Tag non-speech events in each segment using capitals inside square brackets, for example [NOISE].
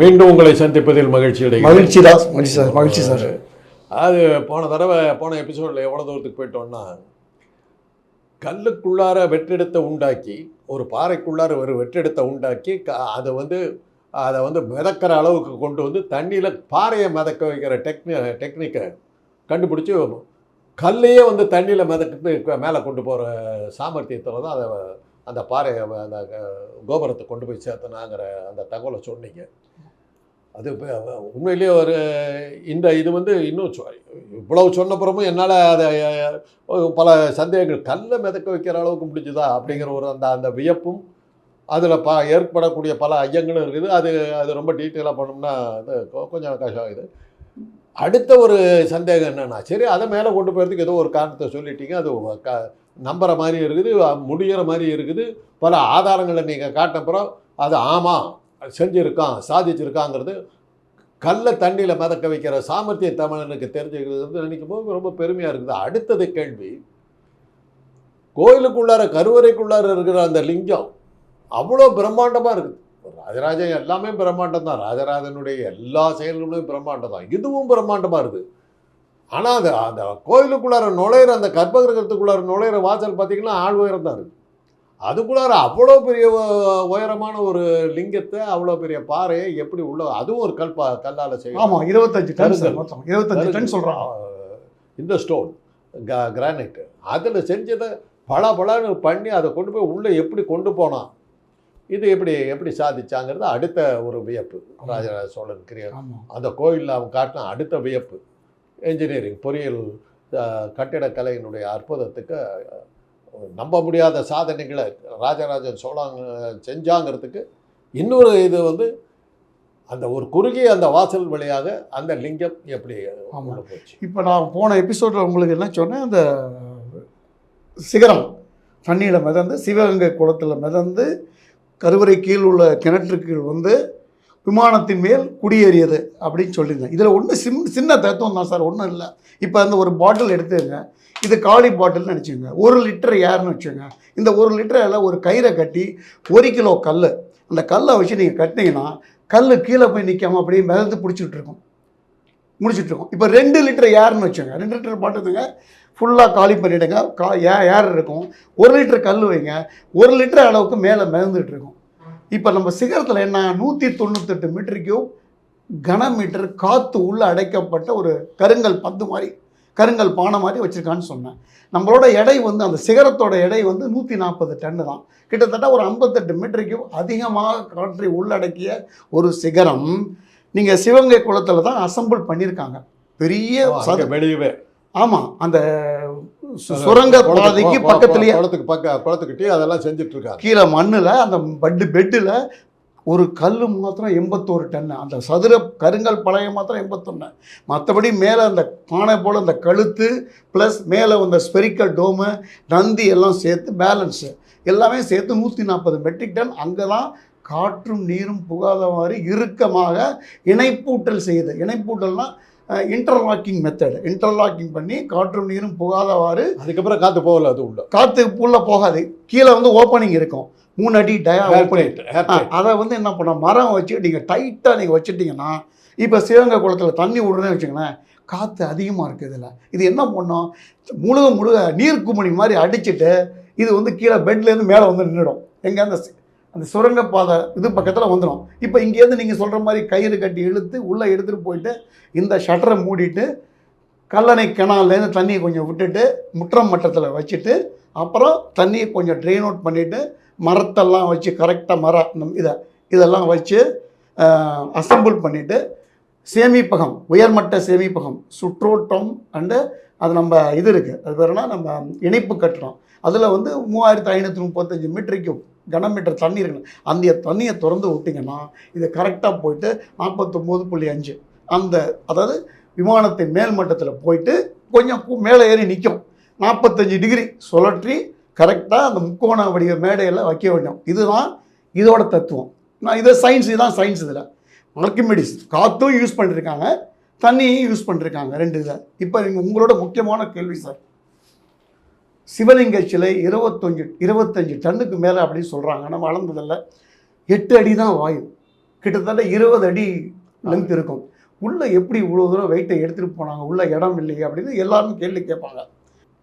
மீண்டும் உங்களை சந்திப்பதில் மகிழ்ச்சி அடைகிறேன். மகிழ்ச்சி தான் மகிழ்ச்சி சார் மகிழ்ச்சி சார். அது போன தடவை போன எபிசோடில் எவ்வளோ தூரத்துக்கு போயிட்டோம்னா கல்லுக்குள்ளார வெற்றிடத்தை உண்டாக்கி ஒரு பாறைக்குள்ளார ஒரு வெற்றிடத்தை உண்டாக்கி க அதை வந்து அதை வந்து மிதக்கிற அளவுக்கு கொண்டு வந்து தண்ணியில் பாறையை மிதக்க வைக்கிற டெக்னி டெக்னிக்கை கண்டுபிடிச்சி கல்லையே வந்து தண்ணியில் மிதக்கிட்டு மேலே கொண்டு போகிற சாமர்த்தியத்தில் தான் அதை அந்த பாறையை அந்த கோபுரத்தை கொண்டு போய் சேர்த்தனாங்கிற அந்த தகவலை சொன்னீங்க. அது உண்மையிலேயே ஒரு இந்த இது வந்து இன்னும் சொ- இவ்வளவு சொன்னப்புறமும் என்னால் அதை பல சந்தேகங்கள் கல்லை மிதக்க வைக்கிற அளவுக்கு முடிஞ்சுதா அப்படிங்கிற ஒரு அந்த அந்த வியப்பும் அதில் ப ஏற்படக்கூடிய பல ஐயங்களும் இருக்குது. அது அது ரொம்ப டீட்டெயிலாக பண்ணோம்னா அது கொஞ்சம் கஷ்டம் இது அடுத்த ஒரு சந்தேகம் என்னென்னா சரி அதை மேலே கொண்டு போகிறதுக்கு ஏதோ ஒரு காரணத்தை சொல்லிட்டீங்க. அது க நம்புகிற மாதிரி இருக்குது முடிகிற மாதிரி இருக்குது. பல ஆதாரங்களை நீங்கள் காட்டினப்புறம் அது ஆமாம் செஞ்சுருக்கான் சாதிச்சிருக்காங்கிறது கல்லை தண்ணியில் மிதக்க வைக்கிற சாமர்த்திய தமிழனுக்கு தெரிஞ்சுக்கிறது நினைக்கும் போது ரொம்ப பெருமையாக இருக்குது. அடுத்தது கேள்வி கோயிலுக்குள்ளார கருவறைக்குள்ளார இருக்கிற அந்த லிங்கம் அவ்வளோ பிரம்மாண்டமாக இருக்குது. ராஜராஜன் எல்லாமே பிரம்மாண்டம் தான். ராஜராஜனுடைய எல்லா செயல்களும் பிரம்மாண்டம் தான். இதுவும் பிரம்மாண்டமாக இருக்குது. ஆனால் அந்த அந்த கோயிலுக்குள்ளார நுழையிற அந்த கர்ப்பகிரகத்துக்குள்ளார நுழையிற வாசல் பார்த்தீங்கன்னா ஆள் உயரம் தான் இருக்குது. அதுக்குள்ளார அவ்வளோ பெரிய உயரமான ஒரு லிங்கத்தை அவ்வளோ பெரிய பாறையை எப்படி உள்ள அதுவும் ஒரு கல் பா கல்லால் செய்யும் ஆமாம் இருபத்தஞ்சு டன் சார் கருங்கல். மொத்தம் இருபத்தஞ்சு டன் சொல்கிறாங்க இந்த ஸ்டோன் கிரானைட் அதில் செஞ்சதை பல பலன்னு பண்ணி அதை கொண்டு போய் உள்ளே எப்படி கொண்டு போனான்? இது எப்படி எப்படி சாதிச்சாங்கிறது அடுத்த ஒரு வியப்பு. ராஜராஜ சோழன் கிரிய. அந்த கோயிலில் அவன் காட்டின அடுத்த வியப்பு. என்ஜினியரிங் பொறியியல் கட்டிடக்கலையினுடைய அற்புதத்துக்கு நம்ப முடியாத சாதனைகளை ராஜராஜன் சோழாங்க செஞ்சாங்கிறதுக்கு இன்னொரு இது வந்து அந்த ஒரு குறுகிய அந்த வாசல் வழியாக அந்த லிங்கம் எப்படி ஆமா. உள்ள போச்சு. இப்போ நான் போன எபிசோடில் உங்களுக்கு என்ன சொன்னேன்? அந்த சிகரம் தண்ணியில் மிதந்து சிவகங்கை குளத்தில் மிதந்து கருவறை கீழ் உள்ள கிணற்று கீழ் வந்து விமானத்தின் மேல் குடியேறியது அப்படின்னு சொல்லியிருந்தேன். இதில் ஒன்று சிம் சின்ன தத்துவம் தான் சார் ஒன்றும் இல்லை. இப்போ அந்த ஒரு பாட்டில் எடுத்துங்க இது காலி பாட்டில்னு நினச்சிங்க ஒரு லிட்டர் ஏர்னு வச்சுங்க இந்த ஒரு லிட்டரில் ஒரு கயிறை கட்டி ஒரு கிலோ கல் அந்த கல்லை வச்சு நீங்கள் கட்டினீங்கன்னா கல் கீழே போய் நிற்காம அப்படியே மிதந்து பிடிச்சிட்டு இருக்கும். இப்போ ரெண்டு லிட்டர் ஏர்னு வச்சுங்க ரெண்டு லிட்டர் பாட்டுங்க ஃபுல்லாக காலி பண்ணிவிடுங்க கா ஏ ஏர் இருக்கும். ஒரு லிட்டர் கல் வைங்க. ஒரு லிட்டர் அளவுக்கு மேலே மிதந்துட்டு இருக்கும். இப்போ நம்ம சிகரத்தில் என்ன நூற்றி தொண்ணூத்தெட்டு மீட்டர் கியூப் கன மீட்டர் காற்று உள்ளே அடைக்கப்பட்ட ஒரு கருங்கல் பந்து மாதிரி கருங்கல் பானை மாதிரி வச்சுருக்கான்னு சொன்னேன். நம்மளோட எடை வந்து அந்த சிகரத்தோட எடை வந்து நூற்றி நாற்பது டன்னு தான். கிட்டத்தட்ட ஒரு ஐம்பத்தெட்டு மீட்டர் கியூப் அதிகமாக காற்றை உள்ளடக்கிய ஒரு சிகரம் நீங்கள் சிவகங்கை குளத்தில் தான் அசம்பிள் பண்ணியிருக்காங்க பெரிய வெளியவே. ஆமாம் அந்த சுரங்க பாதைக்கு பக்கத்துலேயே குளத்துக்கு பக்க குளத்துக்கிட்டே அதெல்லாம் செஞ்சுட்டு இருக்காங்க. கீழே மண்ணில் அந்த பட்டு பெட்டில் ஒரு கல் மாத்திரம் எண்பத்தோரு டன்னு அந்த சதுர கருங்கல் பழைய மாத்திரம் எண்பத்தொன்று மற்றபடி மேலே அந்த பானை போல் அந்த கழுத்து ப்ளஸ் மேலே அந்த ஸ்பெரிக்கல் டோமு நந்தி எல்லாம் சேர்த்து பேலன்ஸு எல்லாமே சேர்த்து நூற்றி நாற்பது மெட்ரிக் டன். அங்கே தான் காற்றும் நீரும் புகாதவாறு இறுக்கமாக இணைப்பூட்டல் செய்யுது. இணைப்பூட்டல்னா இன்டர்லாக்கிங் மெத்தட் இன்டர்லாக்கிங் பண்ணி காற்றும் நீரும் புகாதவாறு அதுக்கப்புறம் காத்து போகல அது உள்ள. காற்று உள்ள போகாது. கீழே வந்து ஓப்பனிங் இருக்கும். மூணு அடி டயா. அதை வந்து என்ன பண்ண மரம் வச்சு நீங்கள் டைட்டாக நீங்கள் வச்சுட்டிங்கன்னா இப்போ சிவகங்கை குளத்தில் தண்ணி விடுறேன்னு வச்சுங்களேன் காற்று அதிகமாக இருக்குது இதில். இது என்ன பண்ணோம்? முழுக முழுக நீர் குமிழி மாதிரி அடிச்சுட்டு இது வந்து கீழே பெட்லேருந்து மேலே வந்து நின்றுடும் எங்கே அந்த அந்த சுரங்கப்பாதை இது பக்கத்தில் வந்துடும் இப்போ இங்கேருந்து நீங்கள் சொல்கிற மாதிரி கயிறு கட்டி இழுத்து உள்ளே எடுத்துகிட்டு போயிட்டு இந்த ஷட்டரை மூடிட்டு கல்லணை கிணால்லேருந்து தண்ணியை கொஞ்சம் விட்டுட்டு முற்றம் மட்டத்தில் வச்சுட்டு அப்புறம் தண்ணியை கொஞ்சம் ட்ரெயின் அவுட் பண்ணிவிட்டு மரத்தெல்லாம் வச்சு கரெக்டாக மரம் இதை இதெல்லாம் வச்சு அசம்பிள் பண்ணிவிட்டு சேமிப்பகம் உயர்மட்ட சேமிப்பகம் சுற்றோட்டம் அண்டு அது நம்ம இது இருக்குது அது பேருனா நம்ம இணைப்பு கட்டுறோம் அதில் வந்து மூவாயிரத்து ஐநூற்றி முப்பத்தஞ்சு மீட்டருக்கு கனமீட்டர் தண்ணி இருக்கணும் அந்த தண்ணியை திறந்து விட்டிங்கன்னா இது கரெக்டாக போயிட்டு நாற்பத்தொம்போது புள்ளி அஞ்சு அந்த அதாவது விமானத்தின் மேல் மட்டத்தில் போயிட்டு கொஞ்சம் மேலே ஏறி நிற்கும் நாற்பத்தஞ்சு டிகிரி சுழற்றி கரெக்டாக அந்த முக்கோண வடிவ மேடையில் வைக்க வேண்டும். இதுதான் இதோட தத்துவம். நான் இது சயின்ஸ் இதுதான் சயின்ஸ் இதில். ஆர்கிமெடிஸ் காற்றும் யூஸ் பண்ணியிருக்காங்க தண்ணியையும் யூஸ் பண்ணியிருக்காங்க ரெண்டு இதை இப்போ நீங்கள் உங்களோட முக்கியமான கேள்வி சார் சிவலிங்க சிலை இருபத்தஞ்சு இருபத்தஞ்சு டன்னுக்கு மேலே அப்படின்னு சொல்கிறாங்க நம்ம அளந்ததில்ல. எட்டு அடி தான் வாயு கிட்டத்தட்ட இருபது அடி லென்த் இருக்கும். உள்ளே எப்படி இவ்வளோ தூரம் வெயிட்டை எடுத்துகிட்டு போனாங்க? உள்ள இடம் இல்லையே அப்படின்னு எல்லாரும் கேள்வி கேட்பாங்க.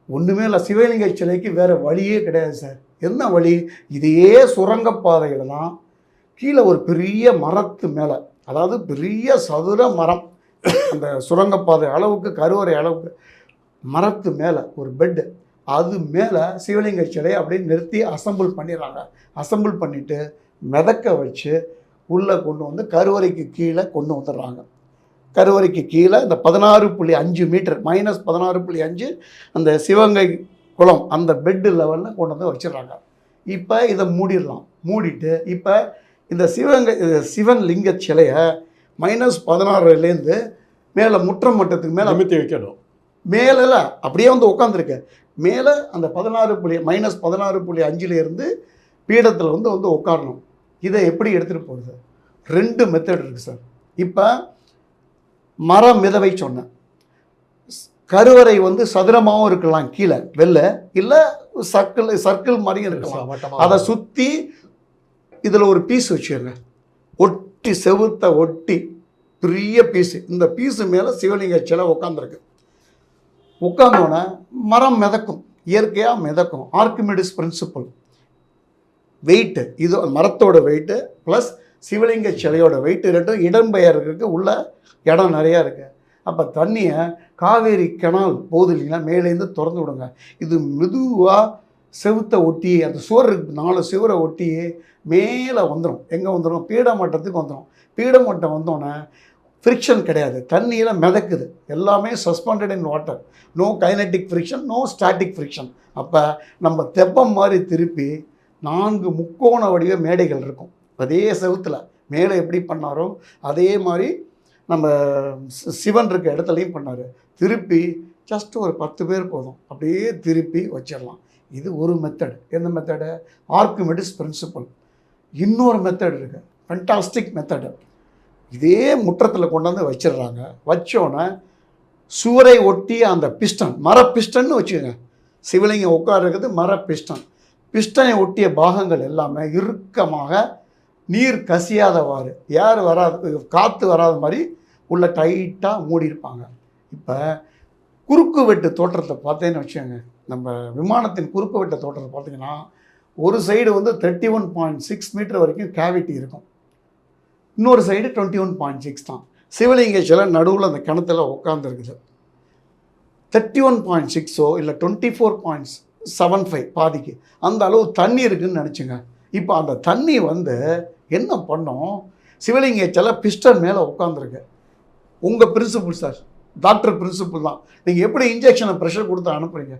ஒன்றுமே இல்லை சிவலிங்க சிலைக்கு வேறு வழியே கிடையாது சார். என்ன வழி? இதே சுரங்கப்பாதையில் தான் கீழே ஒரு பெரிய மரத்து மேலே அதாவது பெரிய சதுர மரம் அந்த சுரங்கப்பாதை அளவுக்கு கருவறை அளவுக்கு மரத்து மேலே ஒரு பெட்டு அது மேலே சிவலிங்க சிலையை அப்படியே நிறுத்தி அசம்பிள் பண்ணிடுறாங்க. அசம்பிள் பண்ணிவிட்டு மிதக்க வச்சு உள்ளே கொண்டு வந்து கருவறைக்கு கீழே கொண்டு வந்துடுறாங்க. கருவறைக்கு கீழே இந்த பதினாறு புள்ளி அஞ்சு மீட்டர் மைனஸ் பதினாறு புள்ளி அஞ்சு அந்த சிவகங்கை குளம் அந்த பெட்டு லெவலில் கொண்டு வந்து வச்சிடுறாங்க. இப்போ இதை மூடிடலாம். மூடிட்டு இப்போ இந்த சிவகங்கை சிவன் லிங்க சிலையை மைனஸ் பதினாறுலேருந்து மேலே முற்றம் மட்டத்துக்கு மேலே நிமித்தி வைக்கணும். மேலே அப்படியே வந்து உட்காந்துருக்கு மேலே அந்த பதினாறு புள்ளி மைனஸ் பதினாறு புள்ளி அஞ்சுலேருந்து பீடத்தில் வந்து வந்து உட்காரணும். இதை எப்படி எடுத்துகிட்டு போகிறது ரெண்டு மெத்தட் இருக்குது சார் இப்போ மர மிதவை சொன்னேன். கருவறை வந்து சதுரமாகவும் இருக்கலாம் கீழே வெளில. இல்லை சர்க்கிள் சர்க்கிள் மாதிரியும் இருக்கலாம். அதை சுற்றி இதில் ஒரு பீஸ் வச்சுக்கோங்க. ஒட்டி செவுத்த ஒட்டி பெரிய பீஸு இந்த பீஸு மேலே சிவலிங்க சிலை உட்காந்துருக்கு உட்காந்தோன்னே மரம் மிதக்கும். இயற்கையாக மிதக்கும். ஆர்கிமிடிஸ் பிரின்சிபல் வெயிட்டு இது மரத்தோட வெயிட்டு ப்ளஸ் சிவலிங்க சிலையோட வெயிட் ரெண்டும் இடம்பெயர்றதுக்கு உள்ள இடம் நிறையா இருக்குது அப்போ தண்ணியை காவேரி கெனால் போகுது இல்லைங்களா மேலேருந்து திறந்து விடுங்க. இது மெதுவாக செவுத்தை ஒட்டி அந்த சுவர் இருக்கு, நாலு சுவரை ஒட்டி மேலே வந்துடும் எங்கே வந்துடும் பீடமட்டத்துக்கு வந்துடும் பீடமட்டம் வந்தோடனே ஃப்ரிக்ஷன் கிடையாது. தண்ணியில் மிதக்குது. எல்லாமே suspended in water no kinetic friction no static friction அப்போ நம்ம தெப்பம் மாதிரி திருப்பி நான்கு முக்கோண வடிவ மேடைகள் இருக்கும். அதே செவுத்தில் மேலே எப்படி பண்ணாரோ அதே மாதிரி நம்ம சி- சிவன் இருக்க இடத்துலையும் பண்ணார். திருப்பி ஜஸ்ட் ஒரு பத்து பேர் போதும். அப்படியே திருப்பி வச்சிடலாம். இது ஒரு மெத்தட் எந்த மெத்தடு ஆர்குமெடிஸ் பிரின்சிபல் இன்னொரு மெத்தட் இருக்குது ஃபென்டாஸ்டிக் மெத்தடு இதே முற்றத்தில் கொண்டாந்து வச்சிடுறாங்க. வச்சோன்னே சுவரை ஒட்டி அந்த பிஸ்டன் மர பிஸ்டன்னு வச்சுக்கோங்க. சிவலிங்கம் உட்காருக்கிறது மர பிஸ்டன் பிஸ்டனை ஒட்டிய பாகங்கள் எல்லாமே இறுக்கமாக நீர் கசியாதவாறு. யார் வராது காற்று வராத மாதிரி உள்ள டைட்டாக மூடியிருப்பாங்க. இப்போ குறுக்கு வெட்டு தோற்றத்தை பார்த்தேன்னு வச்சுக்கோங்க. நம்ம விமானத்தின் குறுக்கு வெட்டு தோற்றத்தை பார்த்தீங்கன்னா ஒரு சைடு வந்து thirty one point six meter வரைக்கும் கேவிட்டி இருக்கும். இன்னொரு side twenty one point six தான். சிவலிங்க சிலை நடுவில் அந்த கிணத்துல உட்காந்துருக்குது தேர்ட்டி ஒன் பாயிண்ட் சிக்ஸோ இல்லை twenty four point seven five பாதிக்கு. அந்த அளவு தண்ணி இருக்குதுன்னு நினச்சிங்க. இப்போ அந்த தண்ணி வந்து என்ன பண்ணோம்? சிவலிங்க சிலை பிஸ்டன் மேலே உட்காந்துருக்கு உங்கள் பிரின்சிபல் சார் டாக்டர் பிரின்சிபல் தான். நீங்கள் எப்படி இன்ஜெக்ஷனை ப்ரெஷர் கொடுத்து அனுப்புறீங்க?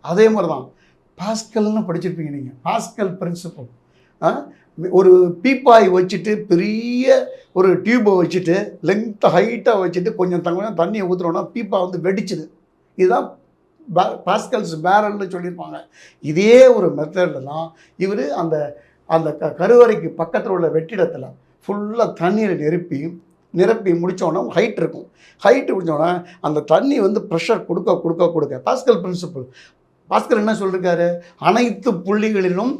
அதே மாதிரி தான் பாஸ்கல்னு படிச்சிருப்பீங்க நீங்கள் பாஸ்கல் பிரின்சிபல் ஒரு பீப்பாய் வச்சுட்டு பெரிய ஒரு டியூப்பை வச்சுட்டு லென்த் ஹைட்டாக வச்சுட்டு கொஞ்சம் தங்க தண்ணியை ஊற்றுறோன்னா பீப்பா வந்து வெடிச்சுது. இதுதான் பா- பாஸ்கல்ஸ் பேரல்னு சொல்லியிருப்பாங்க. இதே ஒரு மெத்தடில் தான் இவர் அந்த அந்த க கருவறைக்கு பக்கத்தில் உள்ள வெற்றிடத்தில் ஃபுல்லாக தண்ணீரை நிரப்பி நிரப்பி முடித்தோன்னா ஹைட் இருக்கும். ஹைட்டு முடித்தோன்னா அந்த தண்ணி வந்து ப்ரெஷர் கொடுக்க கொடுக்க கொடுக்க. பாஸ்கல் பிரின்சிபல் பாஸ்கர் என்ன சொல்லியிருக்காரு அனைத்து புள்ளிகளிலும்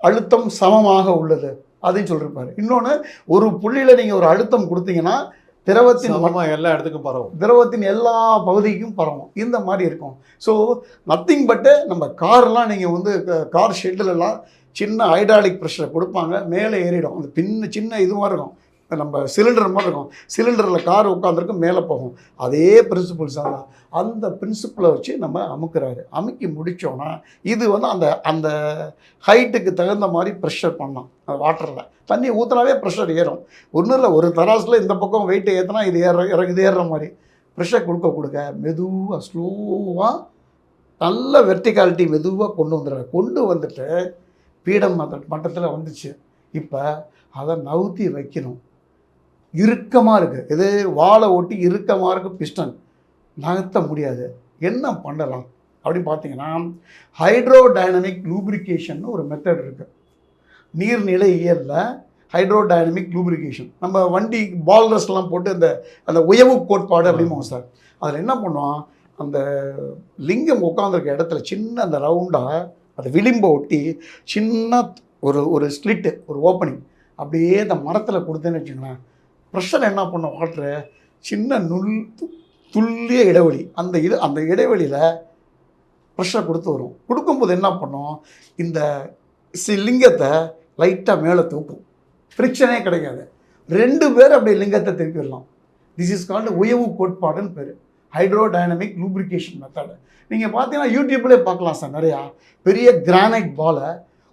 அழுத்தம் சமமாக உள்ளது அதையும் சொல்லியிருப்பாரு இன்னொன்று ஒரு புள்ளியில் நீங்கள் ஒரு அழுத்தம் கொடுத்தீங்கன்னா திரவத்தின் எல்லா இடத்துக்கும் பரவும். திரவத்தின் எல்லா பகுதிக்கும் பரவும். இந்த மாதிரி இருக்கும். ஸோ நத்திங் பட்டு நம்ம கார்லாம் நீங்கள் வந்து கார் ஷெட்டிலெல்லாம் சின்ன ஹைட்ராலிக் ப்ரெஷரை கொடுப்பாங்க. மேலே ஏறிடும். அந்த பின்ன சின்ன இது மாதிரி இருக்கும். நம்ம சிலிண்டர் மாதிரி இருக்கும். சிலிண்டரில் கார் உட்காந்துருக்கும் மேலே போகும். அதே பிரின்சிபல்ஸ் தான். அந்த பிரின்சிபலை வச்சு நம்ம அமுக்குறாரு. அமுக்கி முடித்தோன்னா இது வந்து அந்த அந்த ஹைட்டுக்கு தகுந்த மாதிரி ப்ரெஷர் பண்ணலாம். வாட்டரில் தண்ணி ஊற்றினாவே ப்ரெஷர் ஏறும். ஒன்றும் இல்லை ஒரு தராசில் இந்த பக்கம் வெயிட் ஏற்றினா இது ஏற இறகு இது ஏறுற மாதிரி. ப்ரெஷர் கொடுக்க கொடுக்க மெதுவாக ஸ்லோவாக நல்ல வெர்டிகாலிட்டி மெதுவாக கொண்டு வந்துடுறாரு. கொண்டு வந்துட்டு பீடம் மட்டத்தில் வந்துச்சு. இப்போ அதை நவுத்தி வைக்கணும். இறுக்கமாக இருக்குது இது வாழை ஒட்டி இறுக்கமாக இருக்குது பிஸ்டன். நகர்த்த முடியாது. என்ன பண்ணலாம்? அப்படின்னு பார்த்தீங்கன்னா ஹைட்ரோ டைனமிக் லூப்ரிகேஷன் ஒரு மெத்தட் இருக்குது நீர்நிலை இயலில் ஹைட்ரோ டைனமிக் லூப்ரிகேஷன் நம்ம வண்டி பால்ரஸ்லாம் போட்டு அந்த அந்த உயவு கோட்பாடு அப்படிம்போம் சார். அதில் என்ன பண்ணுவோம் அந்த லிங்கம் உட்காந்துருக்க இடத்துல சின்ன அந்த ரவுண்டாக அந்த விளிம்பை ஒட்டி சின்ன ஒரு ஒரு ஸ்லிட்டு ஒரு ஓப்பனிங் அப்படியே இந்த மரத்தில் கொடுத்தேன்னு வச்சுங்களேன் ப்ரெஷர் என்ன பண்ணும்? வாட்ரு சின்ன நுள் துல்லிய இடைவெளி. அந்த இது அந்த இடைவெளியில் ப்ரெஷர் கொடுத்து வரும். கொடுக்கும்போது என்ன பண்ணும்? இந்த லிங்கத்தை லைட்டாக மேலே தூக்கும். ஃப்ரிக்ஷனே கிடைக்காது ரெண்டு பேர் அப்படி லிங்கத்தை திருப்பிடலாம் திஸ் இஸ் கால்டு உயவு கோட்பாடுன்னு பேர். ஹைட்ரோடைனமிக் லூப்ரிகேஷன் மெத்தடு நீங்கள் பார்த்தீங்கன்னா யூடியூப்லேயே பார்க்கலாம் சார் நிறையா. பெரிய கிரானைட் பாலை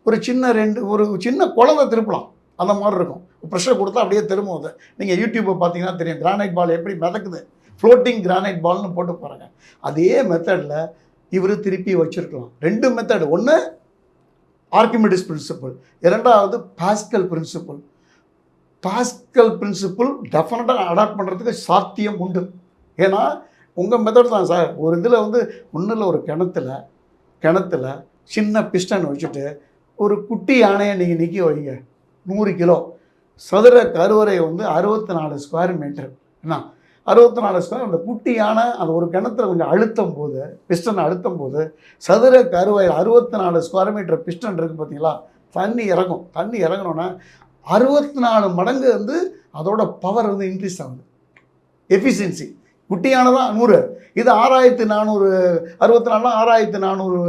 ஒரு சின்ன ரெண்டு ஒரு சின்ன குழந்தை திருப்பலாம். அந்த மாதிரி இருக்கும். ப்ரெஷர் கொடுத்தா அப்படியே திரும்பும் அது. நீங்கள் யூடியூப்பை பார்த்தீங்கன்னா தெரியும். கிரானைட் பால் எப்படி மிதக்குது? ஃப்ளோட்டிங் கிரானைட் பால்னு போட்டு பாருங்க. அதே மெத்தடில் இவர் திருப்பி வச்சுருக்கலாம். ரெண்டு மெத்தடு ஒன்று ஆர்கிமெடிஸ் பிரின்சிபல் இரண்டாவது பாஸ்கல் பிரின்சிபல் பாஸ்கல் பிரின்சிபல் டெஃபினட்டாக அடாப்ட் பண்ணுறதுக்கு சாத்தியம் உண்டு. ஏன்னா உங்கள் மெத்தட் தான் சார். ஒரு இதில் வந்து ஒன்றில் ஒரு கிணத்துல கிணத்துல சின்ன பிஸ்டன் வச்சுட்டு ஒரு குட்டி யானையை நீங்கள் நிற்க வைங்க. நூறு கிலோ. சதுர கருவறை வந்து அறுபத்தி நாலு ஸ்கொயர் மீட்டர் என்ன? அறுபத்தி நாலு ஸ்கொயர் அந்த குட்டியான அந்த ஒரு கிணத்துல கொஞ்சம் அழுத்தம் போது பிஸ்டன் அழுத்தம் போது சதுர கருவை அறுபத்தி நாலு ஸ்கொயர் மீட்டர் பிஸ்டன் இருக்குது பார்த்தீங்களா தண்ணி இறங்கும். தண்ணி இறங்கணுன்னா அறுபத்தி நாலு மடங்கு வந்து அதோட பவர் வந்து இன்க்ரீஸ் ஆகுது. எஃபிஷியன்சி குட்டியானதான் நூறு. இது ஆறாயிரத்தி நானூறு அறுபத்தி நாலுலாம் ஆறாயிரத்தி நானூறு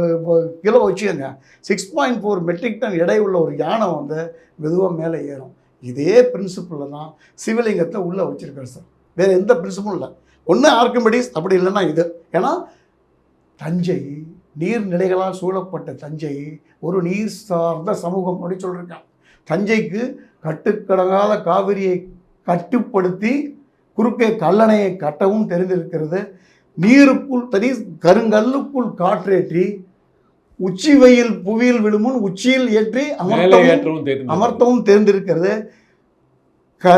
கிலோ வச்சுக்கோங்க. Six point four metric ton எடை உள்ள ஒரு யானை வந்து மெதுவாக மேலே ஏறும். இதே பிரின்சிபலில் தான் சிவலிங்கத்தை உள்ளே வச்சுருக்காரு சார். வேறு எந்த பிரின்சிபலும் இல்லை. ஒன்று ஆர்கமெடிஸ் அப்படி இல்லைன்னா இது. ஏன்னா தஞ்சை நீர்நிலைகளால் சூழப்பட்ட தஞ்சை ஒரு நீர் சார்ந்த சமூகம் அப்படி சொல்லியிருக்கான் தஞ்சைக்கு கட்டுக்கடங்காத காவிரியை கட்டுப்படுத்தி குறுக்கே கல்லணையை கட்டவும் தெரிந்திருக்கிறது. நீருக்குள் தனி கருங்கல்லுக்குள் காற்றேற்றி உச்சி வெயில் புவியில் விழுமுன் உச்சியில் ஏற்றி அமர்த்தவும் அமர்த்தவும் தேர்ந்திருக்கிறது க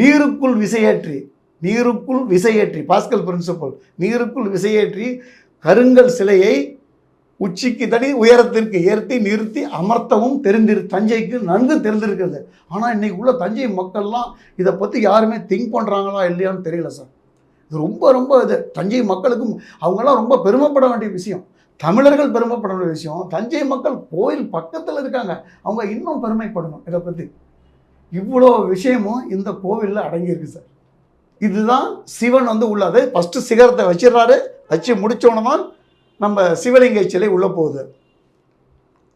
நீருக்குள் விசையேற்றி நீருக்குள் விசையேற்றி பாஸ்கல் பிரின்சிபல் நீருக்குள் விசையேற்றி கருங்கல் சிலையை உச்சிக்கு தனி உயரத்திற்கு ஏற்றி நிறுத்தி அமர்த்தவும் தெரிந்திரு தஞ்சைக்கு நன்கு தெரிந்திருக்கிறது. ஆனால் இன்னைக்கு உள்ள தஞ்சை மக்கள்லாம் இதை பற்றி யாருமே திங்க் பண்ணுறாங்களா இல்லையான்னு தெரியல சார். இது ரொம்ப ரொம்ப இது. தஞ்சை மக்களுக்கும் அவங்கெல்லாம் ரொம்ப பெருமைப்பட வேண்டிய விஷயம். தமிழர்கள் பெருமைப்பட வேண்டிய விஷயம் தஞ்சை மக்கள் கோயில் பக்கத்தில் இருக்காங்க. அவங்க இன்னும் பெருமைப்படணும் இதை பற்றி இவ்வளோ விஷயமும் இந்த கோவிலில் அடங்கியிருக்கு சார். இதுதான் சிவன் வந்து உள்ளது. ஃபஸ்ட்டு சிகரத்தை வச்சிடுறாரு. வச்சு முடிச்சோன்னு தான் நம்ம சிவலிங்க சிலை உள்ளே போகுது.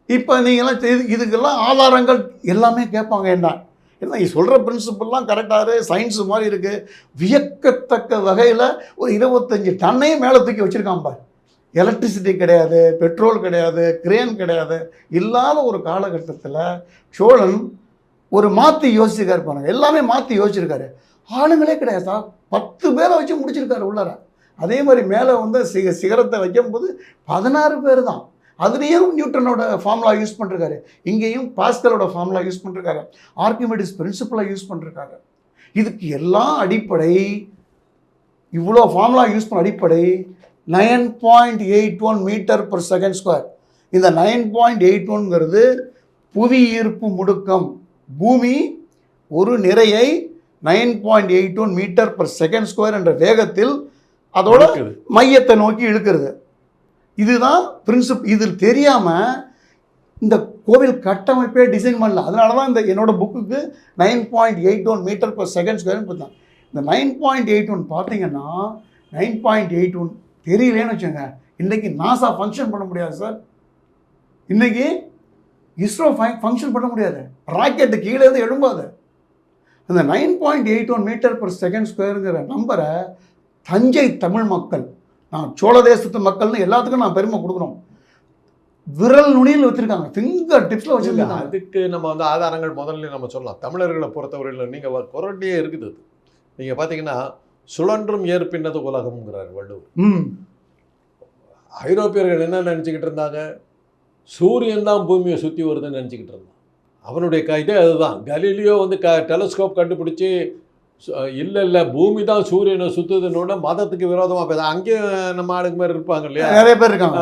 இப்போ நீங்களாம் இது- இதுக்கெல்லாம் ஆதாரங்கள் எல்லாமே கேட்பாங்க என்ன? என்ன நீ சொல்கிற பிரின்சிபல்லாம் கரெக்டாக சயின்ஸ் மாதிரி இருக்குது வியக்கத்தக்க வகையில் ஒரு இருபத்தஞ்சி டன்னையும் மேலே தூக்கி வச்சுருக்கான் பார். எலக்ட்ரிசிட்டி கிடையாது பெட்ரோல் கிடையாது கிரேன் கிடையாது. இல்லாத ஒரு காலகட்டத்தில் சோழன் ஒரு மாற்றி யோசிச்சிருக்காரு பாருங்க. எல்லாமே மாற்றி யோசிச்சிருக்காரு. ஆளுங்களே கிடையாது சார். பத்து பேரை வச்சு முடிச்சிருக்காரு உள்ளார. அதே மாதிரி மேலே வந்து சிக சிகரத்தை வைக்கும்போது பதினாறு பேர் தான் அதுலேயும் நியூட்டனோட ஃபார்முலா யூஸ் பண்ணிருக்காரு. இங்கேயும் பாஸ்கலோட ஃபார்முலா யூஸ் பண்ணிருக்காரு. ஆர்கிமெடிஸ் பிரின்சிபலாக யூஸ் பண்ணிருக்காரு. இதுக்கு எல்லாம் அடிப்படை. இவ்வளோ ஃபார்முலா யூஸ் பண்ண அடிப்படை. Nine point eight one metre per second square இந்த நைன் பாயிண்ட் எயிட் ஒன்ங்கிறது புவி ஈர்ப்பு முடுக்கம். பூமி ஒரு நிறையை nine point eight one metre per second square என்ற வேகத்தில் அதோட. மையத்தை நோக்கி இழுக்கிறது. இதுதான் பிரின்சிப் இதில் தெரியாமல் இந்த கோவில் கட்டமைப்பே டிசைன் பண்ணல. அதனால தான் இந்த என்னோட புக்குக்கு nine point eight one metre per second ஸ்கொயர்னு பார்த்தேன் இந்த நைன் பாயிண்ட் எயிட் ஒன் பார்த்தீங்கன்னா நைன் பாயிண்ட் எயிட் ஒன் தெரியலேன்னு வச்சுங்க இன்றைக்கி நாசா ஃபங்க்ஷன் பண்ண முடியாது சார் இன்றைக்கி இஸ்ரோ ஃபங்க்ஷன் பண்ண முடியாது. ராக்கெட்டு கீழே இருந்து எழும்பாது. அந்த nine point eight one metre per second ஸ்கொயருங்கிற நம்பரை தஞ்சை தமிழ் மக்கள் நான் சோழ தேசத்து மக்கள்னு எல்லாத்துக்கும் நான் பெருமை கொடுக்குறோம். விரல் நுனியில் வச்சுருக்காங்க. ஃபிங்கர் டிப்ஸில் வச்சுருக்காங்க. அதுக்கு நம்ம வந்து ஆதாரங்கள் முதல்ல நம்ம சொல்லலாம். தமிழர்களை பொறுத்தவரையில் நீங்கள் குரட்டியே இருக்குது நீங்கள் பார்த்தீங்கன்னா சுழன்றும் ஏற்பின்னது உலகம்ங்கிறார் வள்ளுவர். ஐரோப்பியர்கள் என்ன நினச்சிக்கிட்டு இருந்தாங்க? சூரியன் தான் பூமியை சுற்றி வருதுன்னு நினச்சிக்கிட்டு இருந்தான் அவனுடைய க இதே அதுதான். கலீலியோ வந்து க டெலஸ்கோப் கண்டுபிடிச்சி இல்லை இல்லை பூமி தான் சூரியனை சுற்றுதுன்னு மதத்துக்கு விரோதமாக பேச அங்கேயும் நம்ம ஆளுக்கு மாதிரி இருப்பாங்க இல்லையா? நிறைய பேர் இருக்காங்க.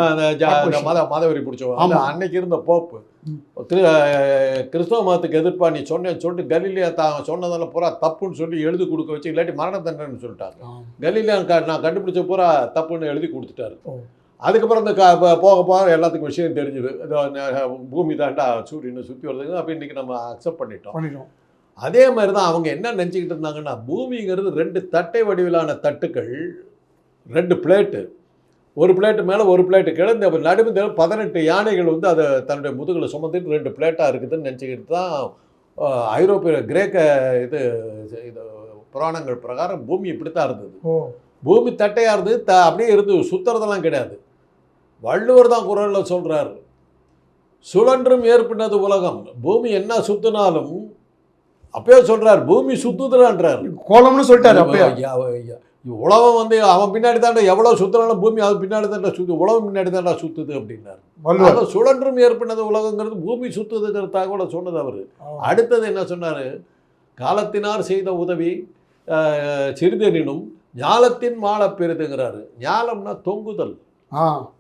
Opposition. மத மதவெறி பிடிச்சவங்க. அன்னைக்கு இருந்த போப்பு. கிறிஸ்தவ மதத்துக்கு எதிர்ப்பா நீ சொன்னேன்னு சொல்லிட்டு கலீலியா தான் சொன்னதெல்லாம் பூரா தப்புன்னு சொல்லி எழுதி கொடுக்க வச்சு இல்லாட்டி மரண தண்டனைன்னு சொல்லிட்டாங்க. கலீலியா நான் கண்டுபிடிச்ச பூரா தப்புன்னு எழுதி கொடுத்துட்டாரு. அதுக்கப்புறம் இந்த க- போக போக எல்லாத்துக்கும் விஷயம் தெரிஞ்சுது. பூமி தாண்டா சூரியனை சுற்றி வருதுங்க அப்போ இன்னைக்கு நம்ம அக்செப்ட் பண்ணிட்டோம். பண்ணிட்டோம். அதே மாதிரி தான் அவங்க என்ன நினச்சிக்கிட்டு இருந்தாங்கன்னா பூமிங்கிறது ரெண்டு தட்டை வடிவிலான தட்டுக்கள் ரெண்டு பிளேட்டு ஒரு பிளேட்டு மேலே ஒரு பிளேட்டு கிழந்து அப்போ நடுவில் பதினெட்டு யானைகள் வந்து அதை தன்னுடைய முதுகில் சுமந்துட்டு ரெண்டு பிளேட்டாக இருக்குதுன்னு நினச்சிக்கிட்டு தான் ஐரோப்பிய கிரேக்க இது இது புராணங்கள் பிரகாரம் பூமி இப்படி தான் இருந்தது பூமி தட்டையாக இருந்தது த அப்படியே இருந்து சுற்றுறதெல்லாம் கிடையாது. வள்ளுவர் தான் குரலில் சொல்கிறார் சுழன்றும் ஏற்பினது உலகம் பூமி என்ன சுத்தினாலும் அப்பயே சொல்றார் பூமி சுத்துதுலான்றார் கோலம்னு சொல்லிட்டாரு அப்பயே. உலகம் வந்து அவன் பின்னாடி தாண்டா எவ்வளோ சுத்துறாலும் பூமி அது பின்னாடி தாண்டா சுத்து உலகம் பின்னாடி தாண்டா சுத்துது அப்படின்னார். வள்ளுவர். சுழன்றும் ஏற்பினது உலகங்கிறது பூமி சுத்துதுங்கிற தகவலை சொன்னது அவர். அடுத்தது என்ன சொன்னார்? காலத்தினார் செய்த உதவி சிறிதெனினும் ஞாலத்தின் மாலை பெரிதுங்கிறாரு. ஞாலம்னா தொங்குதல்.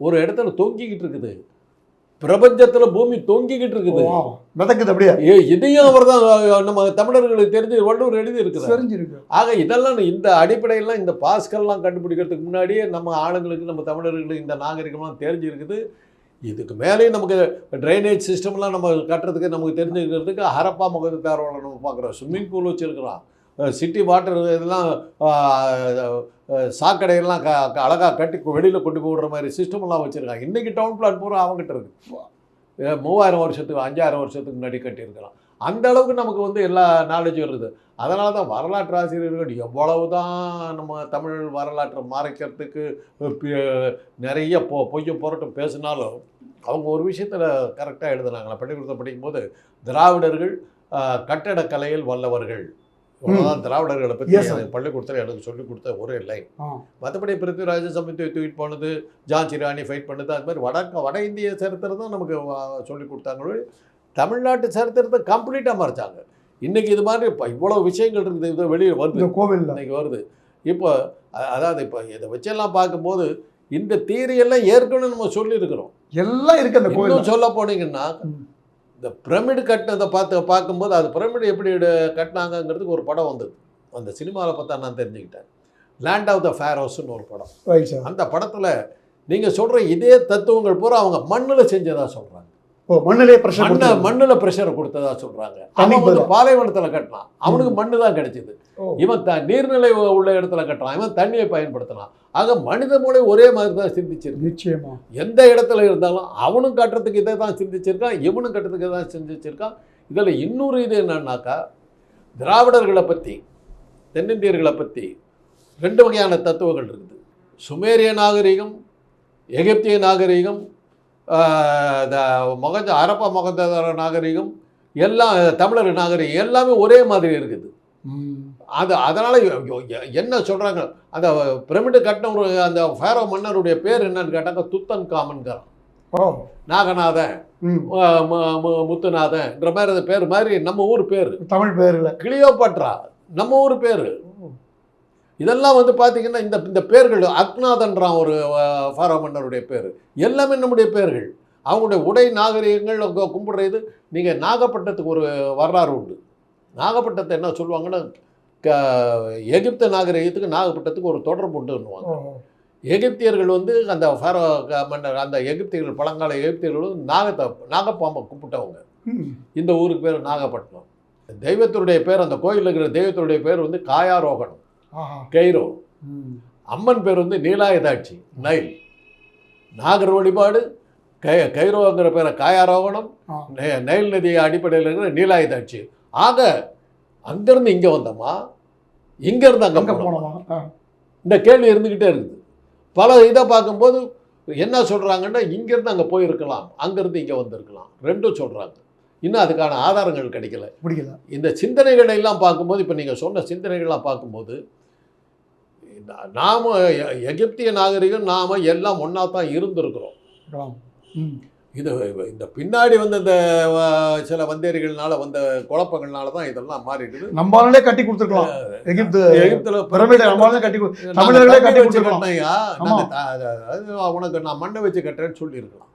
ஒரு இடத்துல தொங்கிக்கிட்டு இருக்குது. பிரபஞ்சத்துல பூமி தொங்கிக்கிட்டு இருக்குது. மிதக்குது அப்படியே? ஏ இதையும் அவர் தான் நம்ம தமிழர்களுக்கு தெரிஞ்சு வள்ளுவர் எழுதி இருக்கிறார் தெரிஞ்சிருக்கு. ஆக இதெல்லாம் இந்த அடிப்படையெல்லாம் இந்த பாஸ்கல்லாம் கண்டுபிடிக்கிறதுக்கு முன்னாடியே நம்ம ஆளுங்களுக்கு நம்ம தமிழர்களுக்கு இந்த நாகரிகம்லாம் தெரிஞ்சிருக்குது. இதுக்கு மேலேயும் நமக்கு ட்ரைனேஜ் சிஸ்டம்லாம் நம்ம கட்டுறதுக்கு நமக்கு தெரிஞ்சுக்கிறதுக்கு ஹரப்பா முகத்து தாரோட நம்ம பார்க்குறோம். ஸ்விம்மிங் பூல் வச்சுருக்கிறோம் சிட்டி வாட்டர் இதெல்லாம் சாக்கடையெல்லாம் க அழகாக கட்டி வெளியில் கொண்டு போடுற மாதிரி சிஸ்டமெல்லாம் வச்சுருக்காங்க. இன்றைக்கி டவுன் பிளான் பூரா அவங்ககிட்ட இருக்கு. மூவாயிரம் வருஷத்துக்கு அஞ்சாயிரம் வருஷத்துக்கு முன்னாடி கட்டியிருக்கலாம். அந்த அளவுக்கு நமக்கு வந்து எல்லா நாலேஜும் இருக்குது அதனால தான் வரலாற்று ஆசிரியர்கள் எவ்வளவு தான் நம்ம தமிழ் வரலாற்றை மறைக்கிறதுக்கு நிறைய பொ பொய்ய போராட்டம் பேசினாலும் அவங்க ஒரு விஷயத்தில் கரெக்டாக எழுதுனாங்களா? பள்ளிக்கூடத்தை படிக்கும்போது திராவிடர்கள் கட்டடக்கலையில் வல்லவர்கள். திராவிடர்களை பற்றி பள்ளிக்கூடத்தில் எனக்கு சொல்லிக் கொடுத்த ஒரே லைன். மற்றபடி பிருத்திவிராஜ சமித்தை ட்வீட் பண்ணது ஜான்சி ராணி ஃபைட் பண்ணது அது மாதிரி வட வட இந்திய சரித்திரம் தான் நமக்கு சொல்லிக் கொடுத்தாங்க. தமிழ்நாட்டு சரித்திரத்தை கம்ப்ளீட்டாக மறைச்சாங்க. இன்னைக்கு இது மாதிரி இப்போ இவ்வளோ விஷயங்கள் இருக்குது இது வெளியே வருது. இந்த கோவில்ல. இன்னைக்கு வருது. இப்போ அதாவது இப்போ இதை வச்செல்லாம் பார்க்கும்போது இந்த எல்லாம் ஏற்கனவே நம்ம சொல்லியிருக்கிறோம். எல்லாம் இருக்கு அந்த கோவில் இன்னும் சொல்ல போனீங்கன்னா. இந்த பிரமிடு கட்டினதை பார்த்து பார்க்கும்போது அது பிரமிடு எப்படி கட்டினாங்கங்கிறதுக்கு ஒரு படம் வந்தது. அந்த சினிமாவில் பார்த்தா நான் தெரிஞ்சுக்கிட்டேன். லேண்ட் ஆஃப் த ஃபேரோஸ்னு ஒரு படம். அந்த படத்தில் நீங்கள் சொல்கிற இதே தத்துவங்கள் பூரா அவங்க மண்ணில் செஞ்சதா சொல்கிறாங்க மண்ணிலே பிரஷர் மண்ணை. மண்ணில் ப்ரெஷரை கொடுத்ததா சொல்கிறாங்க அவன் வந்து. பாலைவனத்தில் கட்டினான். அவனுக்கு மண்ணு தான் கிடைச்சிது. இவன் த நீர்நிலை உள்ள இடத்துல கட்டுறான். இவன் தண்ணியை பயன்படுத்தினான் ஆக மனித மூளை ஒரே மாதிரி தான் சிந்திச்சிருக்கு. நிச்சயமா. எந்த இடத்துல இருந்தாலும் அவனும் கட்டுறதுக்கு இதை தான் சிந்திச்சிருக்கான் இவனும் கட்டுறதுக்கு இதை தான் சிந்திச்சிருக்கான். இதில் இன்னொரு இது என்னன்னாக்கா திராவிடர்களை பற்றி தென்னிந்தியர்களை பற்றி ரெண்டு வகையான தத்துவங்கள் இருக்குது. சுமேரிய நாகரிகம் எகிப்திய நாகரிகம் மொகஞ்ச அரப்பா மொகஞ்சதார நாகரிகம் எல்லாம் தமிழர் நாகரிகம் எல்லாமே ஒரே மாதிரி இருக்குது. அது அதனால் என்ன சொல்கிறாங்க அந்த பிரமிடு கட்டின ஒரு அந்த ஃபேரோ மன்னருடைய பேர் என்னன்னு கேட்டாங்க துத்தன் காமன்கிறான் நாகநாதன் முத்துநாதன்ற மாதிரி அந்த பேர் மாதிரி நம்ம ஊர் பேர். தமிழ் பேர்ல. கிளியோபாட்ரா நம்ம ஊர் பேர். இதெல்லாம் வந்து பார்த்தீங்கன்னா இந்த இந்த பேர்கள் அக்நாதன்றான் ஒரு ஃபாரோ மன்னருடைய பேர். எல்லாமே நம்முடைய பேர்கள். அவங்களுடைய உடை நாகரிகங்கள் அவங்க கும்பிடுற இது நீங்கள் நாகப்பட்டினத்துக்கு ஒரு வரலாறு உண்டு. நாகப்பட்டினத்தை என்ன சொல்லுவாங்கன்னா க எகிப்து நாகரிகத்துக்கு நாகப்பட்டினத்துக்கு ஒரு தொடர்பு உண்டுன்னுவாங்க. எகிப்தியர்கள் வந்து அந்த ஃபாரோ மன்னர் அந்த எகிப்தியர்கள் பழங்கால எகிப்தியர்கள் வந்து நாகத்தை நாகப்பாம்பை கும்பிட்டவங்க. இந்த ஊருக்கு பேர் நாகப்பட்டினம். தெய்வத்தினுடைய பேர் அந்த கோயிலில் இருக்கிற தெய்வத்தினுடைய பேர் வந்து காயாரோகணம். ம். அம்மன் பேர் வந்து நீலாயதாட்சி நைல். நாகர் வழிபாடு கை கைரோங்கிற பேரை காயாரோகணம் நைல் நதி அடிப்படையில் இருக்கிற நீலாயதாட்சி. ஆக அங்கேருந்து இங்கே வந்தோமா? இங்கேருந்து அங்கே போனோமா. இந்த கேள்வி இருந்துக்கிட்டே இருக்குது. பல இதை பார்க்கும்போது என்ன சொல்கிறாங்கன்னா இங்கேருந்து அங்கே போயிருக்கலாம் அங்கேருந்து இங்கே வந்திருக்கலாம். ரெண்டும் சொல்கிறாங்க இன்னும் அதுக்கான ஆதாரங்கள் கிடைக்கல. பிடிக்கல இந்த சிந்தனைகளை எல்லாம் பார்க்கும்போது இப்போ நீங்கள் சொன்ன சிந்தனைகள்லாம் பார்க்கும்போது நாம எகிப்திய நாகரிகம் நாம எல்லாம் ஒன்றா தான் இருந்திருக்கிறோம். இது இந்த பின்னாடி வந்த இந்த சில வந்தேரிகள்னால வந்த குழப்பங்கள்னால தான் இதெல்லாம் மாறிடுது நம்மளாலே கட்டி கொடுத்துருக்கலாம். எகிப்து எகிப்துல பிரமிடை நம்மளாலே கட்டி தமிழர்களே கட்டி அது உனக்கு நான் மண்ணை வச்சு கட்டுறேன்னு சொல்லியிருக்கலாம்.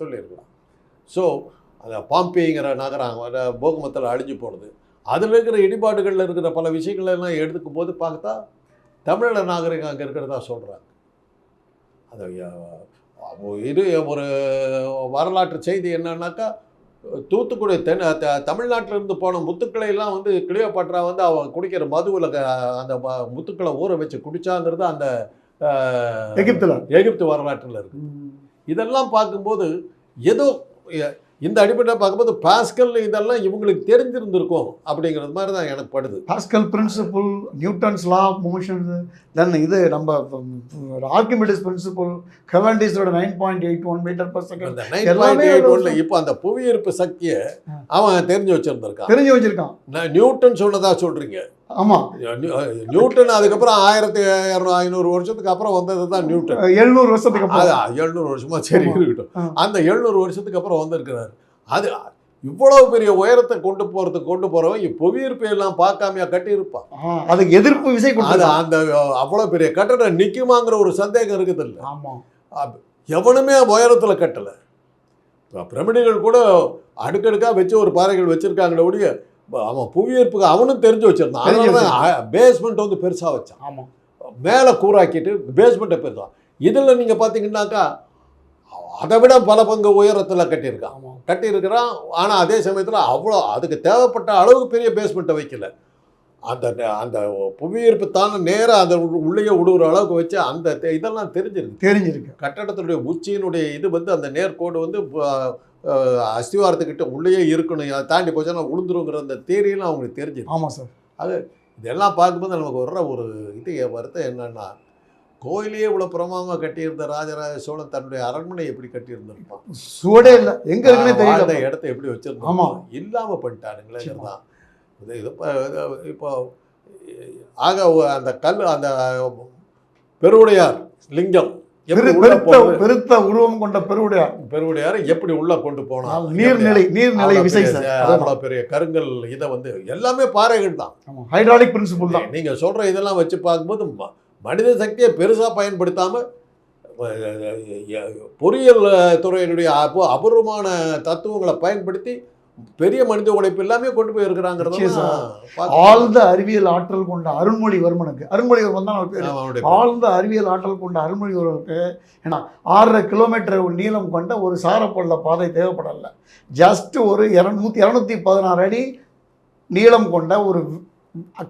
சொல்லியிருக்கலாம். ஸோ அந்த பாம்பேங்கிற நகரம் போகமத்தில் அழிஞ்சு போனது. அதில் இருக்கிற இடிபாடுகளில் இருக்கிற பல விஷயங்கள் எல்லாம் எடுத்துக்கும் போது பார்த்தா தமிழ நாகரிகம் அங்கே இருக்கிறதா சொல்கிறாங்க அது இது ஒரு வரலாற்று செய்தி என்னன்னாக்கா தூத்துக்குடி தென் த- தமிழ்நாட்டுல இருந்து போன முத்துக்களை எல்லாம் வந்து கிளியோபாட்ரா வந்து அவன் குடிக்கிற மதுவில் அந்த முத்துக்களை ஊற வச்சு குடிச்சாங்கிறது அந்த எகிப்துல. எகிப்து வரலாற்றில் இருக்கு. இதெல்லாம் பார்க்கும்போது ஏதோ இந்த அடிப்படையில் பார்க்கும்போது பாஸ்கல் இதெல்லாம் இவங்களுக்கு தெரிஞ்சிருந்திருக்கும் அப்படிங்கிறது மாதிரி தான் எனக்கு படுது. Pascal principle Newton's law motions then இது நம்ம Archimedes principle கெவண்டிஸோட nine point eight one metre per second nine point eight ஒன்ல இப்போ அந்த புவியீர்ப்பு சக்தியை அவன் தெரிஞ்சு வச்சிருந்திருக்கான். தெரிஞ்சு வச்சிருக்கான். நியூட்டன் சொன்னதா சொல்றீங்க. ஆமா. நியூ- நியூட்டன் அதுக்கப்புறம் ஆயிரத்தி ஐநூறு வருஷத்துக்கு அப்புறம் வந்தது தான் நியூட்டன் எழுநூறு வருஷத்துக்கு அப்புறம். எழுநூறு வருஷமா? சரி. இருக்கட்டும். அந்த எழுநூறு வருஷத்துக்கு அப்புறம் வந்திருக்கிறாரு. அது இவ்வளவு பெரிய உயரத்தை கொண்டு போறதுக்கு கொண்டு போறவன் புவியீர்ப்பை எல்லாம் பார்க்காமையா கட்டி இருப்பான் ஆ, அதுக்கு எதிர்ப்பு விசை அது அந்த அவ்வளவு பெரிய கட்டடம் நிக்குமாங்கிற ஒரு சந்தேகம் இருக்குது இல்ல ஆமா எவனுமே உயரத்துல கட்டல. பிரமிடுகள் கூட அடுக்கடுக்கா வச்சு ஒரு பாறைகள் வச்சிருக்காங்களே ஒழிய அவன் புவியீர்ப்புக்கு அவனும் தெரிஞ்சு வச்சிருந்தான். அதனால பேஸ்மெண்ட் வந்து பெருசா வச்சான். ஆமா. மேலே கூராக்கிட்டு பேஸ்மெண்ட்டை பெருசான் இதில் நீங்கள் பார்த்தீங்கன்னாக்கா அதை விட பல பங்கு உயரத்தில் கட்டியிருக்கான். கட்டியிருக்கிறான். ஆனால் அதே சமயத்தில் அவ்வளோ அதுக்கு தேவைப்பட்ட அளவுக்கு பெரிய பேஸ்மெண்ட்டை வைக்கல. அந்த அந்த புவியீர்ப்பு தானே நேராக அந்த உள்ள- உள்ளேயே விடுகிற அளவுக்கு வச்சு அந்த இதெல்லாம் தெரிஞ்சிருக்கு. தெரிஞ்சிருக்கு. கட்டடத்தினுடைய உச்சியினுடைய இது வந்து அந்த நேர்கோடு வந்து அஸ்திவாரத்துக்கிட்ட உள்ளேயே இருக்கணும். அதை தாண்டி போச்சுன்னா விழுந்துருங்கிற அந்த தேரியெல்லாம் அவங்களுக்கு தெரிஞ்சிருக்கு. ஆமா சார். இதெல்லாம் பார்க்கும்போது நமக்கு வர்ற ஒரு இது வருத்தம் என்னன்னா கோயிலையே இவ்வளோ பிரமாதமாக கட்டியிருந்த ராஜராஜ சோழன் தன்னுடைய அரண்மனை எப்படி கட்டியிருந்திருப்பான்? சுவடே இல்ல. எங்க இருக்குன்னே தெரியல இடத்த எப்படி. வச்சிருந்தோம் இல்லாம பண்ணிட்டானுங்களேங்கிறதான் இது இது இப்போ இது இப்போ ஆக அந்த கல் அந்த பெருவுடையார் லிங்கம் பெருத்த உருவம் கொண்ட பெருவுடையார். பெருவுடையார் எப்படி உள்ள கொண்டு போனான் நீர்நிலை நீர்நிலை விசை பெரிய- கருங்கல் இதை வந்து எல்லாமே பாறைகள் தான். ஹைட்ராலிக் பிரின்சிபல் தான். நீங்க சொல்ற இதெல்லாம் வச்சு பார்க்கும்போது மனித சக்தியை பெருசா பயன்படுத்தாம அஹ், அஹ், பொறியியல் துறையினுடைய அபூ அபூர்வமான தத்துவங்களை பயன்படுத்தி பெரிய மனித உழைப்பு எல்லாமே கொண்டு போய் இருக்கிறாங்கிறத ஆழ்ந்த அறிவியல் ஆற்றல் கொண்ட அருண்மொழிவர்மனுக்கு அருண்மொழிவர்மன் தான் பேரு. ஆழ்ந்த அறிவியல் ஆற்றல் கொண்ட அருள்மொழிவர்களுக்கு ஏன்னா ஆறரை கிலோமீட்டர் நீளம் கொண்ட ஒரு சாரப்பள்ள பாதை தேவைப்படல. ஜஸ்ட் ஒரு இரநூத்தி இரநூத்தி பதினாறு அடி நீளம் கொண்ட ஒரு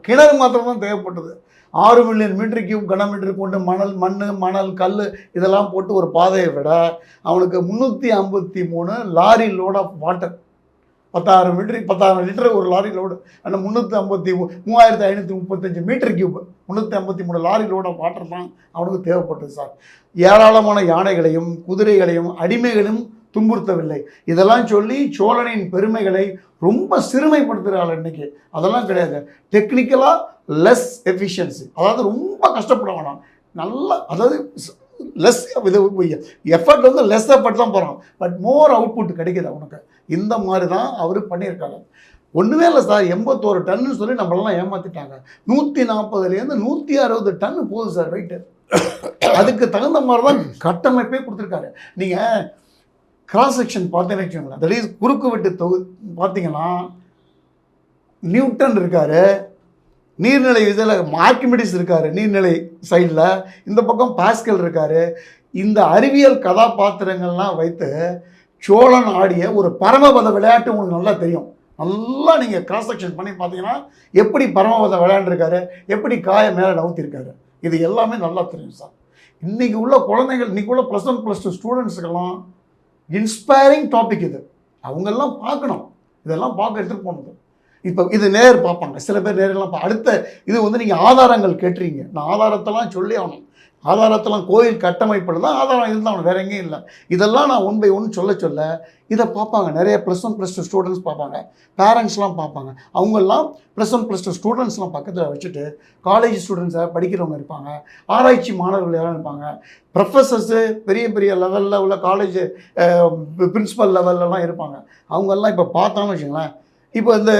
கிணறு மாத்திரம் தான் தேவைப்பட்டது. ஆறு மில்லியன் மீட்டர் கியூப் கனமீட்டர் கொண்டு மணல் மண் மணல் கல் இதெல்லாம் போட்டு ஒரு பாதையை விட அவனுக்கு முந்நூற்றி ஐம்பத்தி மூணு லாரி லோட் ஆஃப் வாட்டர் பத்தாயிரம் மீட்டர் பத்தாயிரம் லிட்டர் ஒரு லாரி லோடு அந்த முந்நூற்றி ஐம்பத்தி மூவாயிரத்தி ஐநூற்றி முப்பத்தஞ்சு மீட்டர் கியூப் முந்நூற்றி ஐம்பத்தி மூணு லாரி லோட வாட்டர் தான் அவனுக்கு தேவைப்பட்டது சார் ஏராளமான யானைகளையும் குதிரைகளையும் அடிமைகளையும் துன்புறுத்தவில்லை. இதெல்லாம் சொல்லி சோழனின் பெருமைகளை ரொம்ப சிறுமைப்படுத்துகிறாள் இன்னைக்கு அதெல்லாம் கிடையாது. டெக்னிக்கலாக லெஸ் எஃபிஷியன்சி அதாவது ரொம்ப கஷ்டப்பட வேணாம் நல்லா அதாவது லெஸ் இது எஃபர்ட் வந்து லெஸ் எஃபர்ட் தான் போகிறான் பட் மோர் அவுட்புட் கிடைக்கிது அவனுக்கு. இந்த மாதிரி தான் அவர் பண்ணியிருக்காங்க. ஒன்றுமே இல்லை சார் எண்பத்தோரு டன்னு சொல்லி நம்மளெல்லாம் ஏமாற்றிட்டாங்க நூற்றி நாற்பதுலேருந்து நூற்றி அறுபது டன்னு போகுது சார் ரைட்டு அதுக்கு தகுந்த மாதிரி தான் கட்டமைப்பே கொடுத்துருக்காரு. நீங்கள் கிராஸ் செக்ஷன் பார்த்தீங்கன்னு வச்சுக்கோங்களேன். தட் இஸ் குறுக்கு வெட்டு தொகு பார்த்தீங்கன்னா நியூட்டன் இருக்கார். நீர்நிலை இதில் மார்க்கிமெடிஸ் இருக்கார் நீர்நிலை சைடில் இந்த பக்கம் பாஸ்கல் இருக்கார். இந்த அறிவியல் கதாபாத்திரங்கள்லாம் வைத்து சோழன் ஆடிய ஒரு பரமபத விளையாட்டு உங்களுக்கு நல்லா தெரியும். நல்லா நீங்கள் கிராஸ் செக்ஷன் பண்ணி பார்த்தீங்கன்னா எப்படி பரமபத விளையாண்டுருக்காரு எப்படி காயை மேலே நவுத்திருக்காரு இது எல்லாமே நல்லா தெரியும் சார். இன்றைக்கி உள்ள குழந்தைகள் இன்றைக்கி உள்ள ப்ளஸ் ஒன் ப்ளஸ் டூ ஸ்டூடெண்ட்ஸுக்கெல்லாம் இன்ஸ்பைரிங் டாபிக் இது. அவங்கெல்லாம் பார்க்கணும். இதெல்லாம் பார்க்க எடுத்துகிட்டு போனது. இப்போ இது நேர் பார்ப்பாங்க. சில பேர் நேரெல்லாம் அடுத்த இது வந்து நீங்கள் ஆதாரங்கள் கேட்டுறீங்க நான் ஆதாரத்தெல்லாம் சொல்லி ஆகணும். ஆதாரத்தெல்லாம் கோயில் கட்டமைப்பில் தான் ஆதாரம் இருந்தால் வேற எங்கேயும் இல்லை. இதெல்லாம் நான் ஒன் பை ஒன் சொல்ல சொல்ல இதை பார்ப்பாங்க. நிறைய plus one plus two students பார்ப்பாங்க. பேரண்ட்ஸ்லாம் பார்ப்பாங்க. அவங்கெல்லாம் ப்ளஸ் ஒன் ப்ளஸ் டூ ஸ்டூடெண்ட்ஸ்லாம் பக்கத்தில் வச்சுட்டு காலேஜ் ஸ்டூடெண்ட்ஸை படிக்கிறவங்க இருப்பாங்க. ஆராய்ச்சி மாணவர்கள் யாரும் இருப்பாங்க. ப்ரொஃபஸர்ஸு பெரிய பெரிய லெவலில் உள்ள காலேஜ் பிரின்சிபல் லெவல்லலாம் இருப்பாங்க. அவங்கெல்லாம் இப்போ பார்த்தோம்னு வச்சுங்களேன் இப்போ இந்த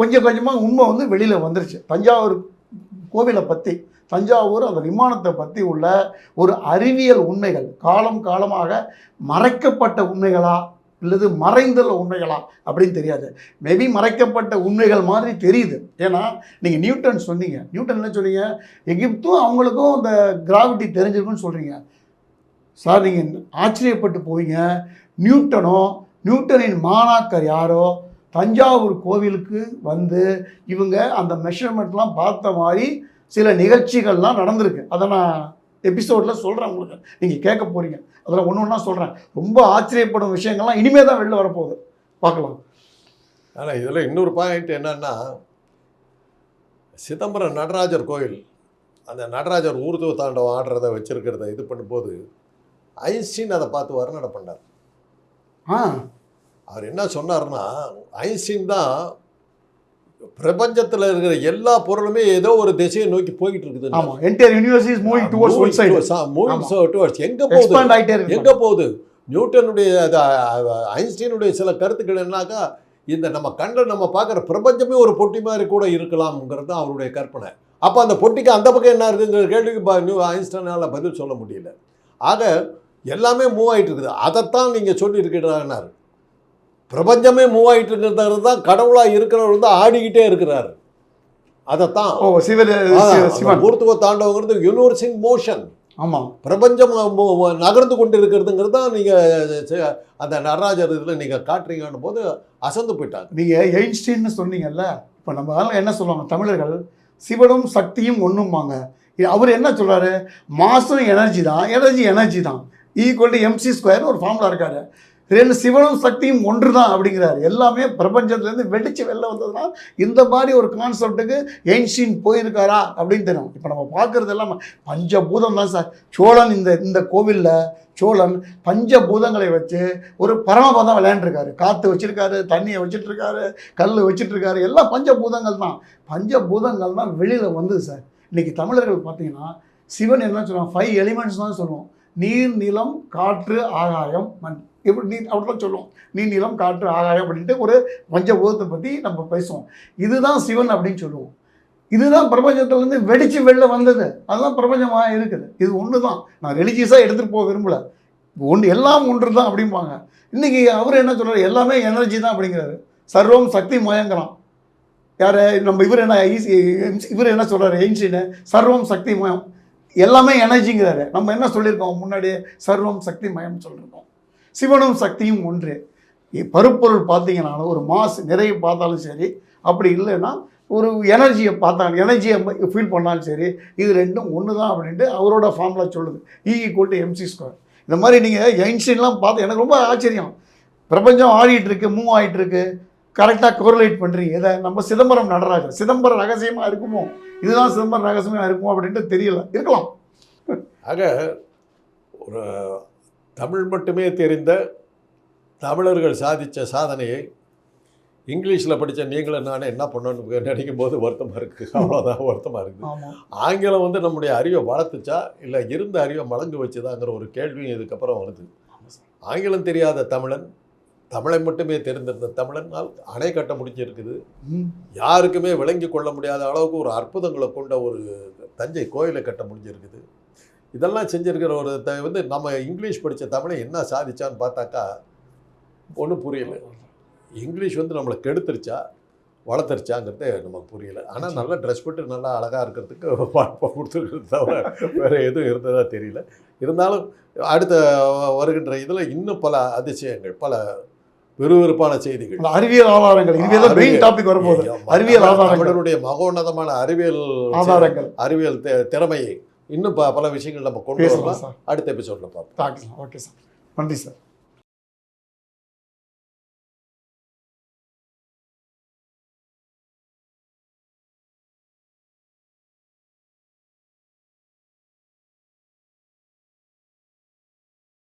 கொஞ்சம் கொஞ்சமாக உண்மை வந்து வெளியில் வந்துருச்சு. தஞ்சாவூர் கோவிலை பற்றி தஞ்சாவூர் அந்த விமானத்தை பற்றி உள்ள ஒரு அறிவியல் உண்மைகள் காலம் காலமாக மறைக்கப்பட்ட உண்மைகளா அல்லது மறைந்துள்ள உண்மைகளா அப்படின்னு தெரியாது. மேபி மறைக்கப்பட்ட உண்மைகள் மாதிரி தெரியுது. ஏன்னா நீங்கள் நியூட்டன் சொன்னீங்க. நியூட்டன் என்ன சொன்னீங்க? எகிப்தும் அவங்களுக்கும் அந்த கிராவிட்டி தெரிஞ்சிருக்குன்னு சொல்கிறீங்க சார் நீங்கள் ஆச்சரியப்பட்டு போவீங்க. நியூட்டனோ நியூட்டனின் மாணாக்கர் யாரோ? தஞ்சாவூர் கோவிலுக்கு வந்து இவங்க அந்த மெஷர்மெண்ட்லாம் பார்த்த மாதிரி சில நிகழ்ச்சிகள்லாம் நடந்திருக்கு. அதை நான் எபிசோடில் சொல்கிறேன் உங்களுக்கு. நீங்கள் கேட்க போகிறீங்க அதில் ஒன்று ஒன்றா சொல்கிறேன் ரொம்ப ஆச்சரியப்படும் விஷயங்கள்லாம் இனிமே தான் வெளில வரப்போகுது. பார்க்கலாம். ஆனால் இதில் இன்னொரு பாயிண்ட் என்னன்னா சிதம்பரம் நடராஜர் கோயில் அந்த நடராஜர் ஊர்துவ தாண்டவம் ஆடுறத வச்சிருக்கிறத இது பண்ணும்போது ஐன்ஸ்டீன் அதை பார்த்து வர்ணனை பண்ணார். ஆ. அவர் என்ன சொன்னார்னா ஐன்ஸ்டீன் தான் பிரபஞ்சத்தில் இருக்கிற எல்லா பொருளுமே ஏதோ ஒரு திசையை நோக்கி போய்கிட்டு இருக்குது ஆமாம் entire university is moving towards one side moving towards எங்க போகுது? ஆகிட்டே எங்க போகுது? நியூட்டனுடைய ஐன்ஸ்டீனுடைய சில கருத்துக்கள் என்னன்னாக்கா இந்த நம்ம கண்ணில் நம்ம பார்க்குற பிரபஞ்சமே ஒரு பொட்டி மாதிரி கூட இருக்கலாம்ங்கிறது தான் அவருடைய கற்பனை. அப்போ அந்த பொட்டிக்கு அந்த பக்கம் என்ன இருக்குங்கிற கேள்விக்கு நியூ ஐன்ஸ்டைனால் பதில் சொல்ல முடியல. ஆக எல்லாமே மூவ் ஆயிட்டு இருக்குது அதைத்தான் நீங்கள் சொல்லியிருக்கிறார் பிரபஞ்சமே மூவ் ஆயிட்டு இருக்கிறது தான் கடவுளாக இருக்கிறவர் தான் ஆடிக்கிட்டே இருக்கிறாரு. அதைத்தான். மூர்த்துவ தாண்டவங்கிறது யூனிவர்ஸ் இன் மோஷன் ஆமாம் பிரபஞ்சம் நகர்ந்து கொண்டு இருக்கிறதுங்கிறது தான் நீங்கள் அந்த நடராஜர் இதில் நீங்கள் காட்டுறீங்கன்னு போது அசந்து போயிட்டாங்க. நீங்கள் எயின்ஸ்டீன்னு சொன்னீங்கல்ல இப்போ நம்ம ஆளுங்க என்ன சொல்லுவாங்க தமிழர்கள்? சிவனும் சக்தியும் ஒன்றும்பாங்க அவர் என்ன சொல்றாரு? மாசும் எனர்ஜி தான் எனர்ஜி எனர்ஜி தான். ஈக்குவல் டு எம்சி ஸ்கொயர்னு ஒரு ஃபார்முலா இருக்காரு. ரெண்டு சிவனும் சக்தியும் ஒன்று தான் அப்படிங்கிறார். எல்லாமே பிரபஞ்சத்துலேருந்து வெடிச்சு வெளில வந்ததுன்னா இந்த மாதிரி ஒரு கான்செப்ட்டுக்கு எயின்ஸ்டீன் போயிருக்காரா அப்படின்னு தெரியும். இப்போ நம்ம பார்க்குறது எல்லாம் பஞ்சபூதம் தான் சார். சோழன் இந்த இந்த கோவிலில் சோழன் பஞ்சபூதங்களை வச்சு ஒரு பரமபதம் விளையாண்டுருக்காரு. காற்று வச்சுருக்காரு தண்ணியை வச்சுட்ருக்காரு கல் வச்சுட்ருக்காரு எல்லாம் பஞ்சபூதங்கள் தான். பஞ்சபூதங்கள் தான் வெளியில் வந்தது சார். இன்றைக்கி தமிழர்கள் பார்த்தீங்கன்னா சிவன் என்ன சொல்லுவாங்க ஃபைவ் எலிமெண்ட்ஸ் தான் சொல்லுவோம். நீர் நிலம் காற்று ஆகாயம் மண். இப்படி நீ அப்படிதான் சொல்லுவோம் நீ நிலம் காற்று ஆகாயம் அப்படின்ட்டு ஒரு பஞ்சபூதத்தை பற்றி நம்ம பேசுவோம். இதுதான் சிவன் அப்படின்னு சொல்லுவோம். இதுதான் பிரபஞ்சத்துலேருந்து வெடிச்சு வெளில வந்தது. அதுதான் பிரபஞ்சமாக இருக்குது. இது ஒன்று தான் நான் ரிலீஜியஸாக எடுத்துகிட்டு போக விரும்பல. ஒன்று எல்லாம் ஒன்று தான் அப்படிம்பாங்க. இன்றைக்கி அவர் என்ன சொல்கிறார் எல்லாமே எனர்ஜி தான் அப்படிங்கிறாரு. சர்வம் சக்தி மயங்கிறான் யார்? நம்ம இவர் என்ன ஈஸி இவர் என்ன சொல்கிறார் எயின்ஸ்டீனு சர்வம் சக்தி மயம். எல்லாமே எனர்ஜிங்கிறாரு நம்ம என்ன சொல்லியிருக்கோம்? முன்னாடியே சர்வம் சக்தி மயம் சொல்லியிருக்கோம். சிவனும் சக்தியும் ஒன்று. பருப்பொருள் பார்த்தீங்கன்னாலும் ஒரு மாஸ் நிறைய பார்த்தாலும் சரி அப்படி இல்லைன்னா ஒரு எனர்ஜியை பார்த்தாலும் எனர்ஜியை ஃபீல் பண்ணாலும் சரி இது ரெண்டும் ஒன்று தான் அப்படின்ட்டு அவரோட ஃபார்முலா சொல்லுது. E equal to M C square இந்த மாதிரி நீங்கள் ஐன்ஸ்டீன்லாம் பார்த்து எனக்கு ரொம்ப ஆச்சரியம். பிரபஞ்சம் ஆடிட்டு இருக்கு மூவ் ஆகிட்டு இருக்கு. கரெக்டாக கோரிலேட் பண்ணுறீங்க இதை நம்ம சிதம்பரம் நடராஜர். சிதம்பரம் ரகசியமாக இருக்குமோ? இதுதான் சிதம்பரம் ரகசியமாக இருக்குமோ அப்படின்ட்டு தெரியல. இருக்கலாம். ஆக ஒரு தமிழ் மட்டுமே தெரிந்த தமிழர்கள் சாதித்த சாதனையை இங்கிலீஷில் படித்த நீங்களும் நானே என்ன பண்ணணும்னு நினைக்கும் போது வருத்தமாக இருக்குது [LAUGHS] அவ்வளோதான் வருத்தமாக இருக்குது ஆங்கிலம் வந்து நம்முடைய அறிவை வளர்த்துச்சா? இல்லை இருந்த அறிவை மலங்கு வச்சுதாங்கிற ஒரு கேள்வியும் இதுக்கப்புறம் வருது. ஆங்கிலம் தெரியாத தமிழன் தமிழை மட்டுமே தெரிந்திருந்த தமிழனால் அணை கட்ட முடிஞ்சிருக்குது. யாருக்குமே விளங்கி கொள்ள முடியாத அளவுக்கு ஒரு அற்புதங்களை கொண்ட ஒரு தஞ்சை கோயிலை கட்ட முடிஞ்சிருக்குது. இதெல்லாம் செஞ்சிருக்கிற ஒரு த- வந்து நம்ம இங்கிலீஷ் படித்த தமிழை என்ன சாதிச்சான்னு பார்த்தாக்கா ஒன்றும் புரியல. இங்கிலீஷ் வந்து நம்மளை கெடுத்துருச்சா வளர்த்துருச்சாங்கிறது நமக்கு புரியல. ஆனால் நல்லா ட்ரெஸ் போட்டு நல்லா அழகாக இருக்கிறதுக்கு வாய்ப்பை கொடுத்துருக்கிறது தவிர வேறு எதுவும் இருந்ததா தெரியல. இருந்தாலும் அடுத்த வருகின்ற இதில் இன்னும் பல அதிசயங்கள் பல விறுவிறுப்பான செய்திகள். அறிவியல் ஆதாரங்கள் இதுவே மெயின் டாபிக் வரும்போது. அறிவியல் ஆதாரங்கள். தமிழருடைய மகோன்னதமான அறிவியல் ஆதாரங்கள். அறிவியல் திறமையை இன்னும் ப- பல விஷயங்கள் நம்ம கொண்டு வரலாம். அடுத்த எபிசோட்ல பார்ப்போம். Okay sir. நன்றி சார்.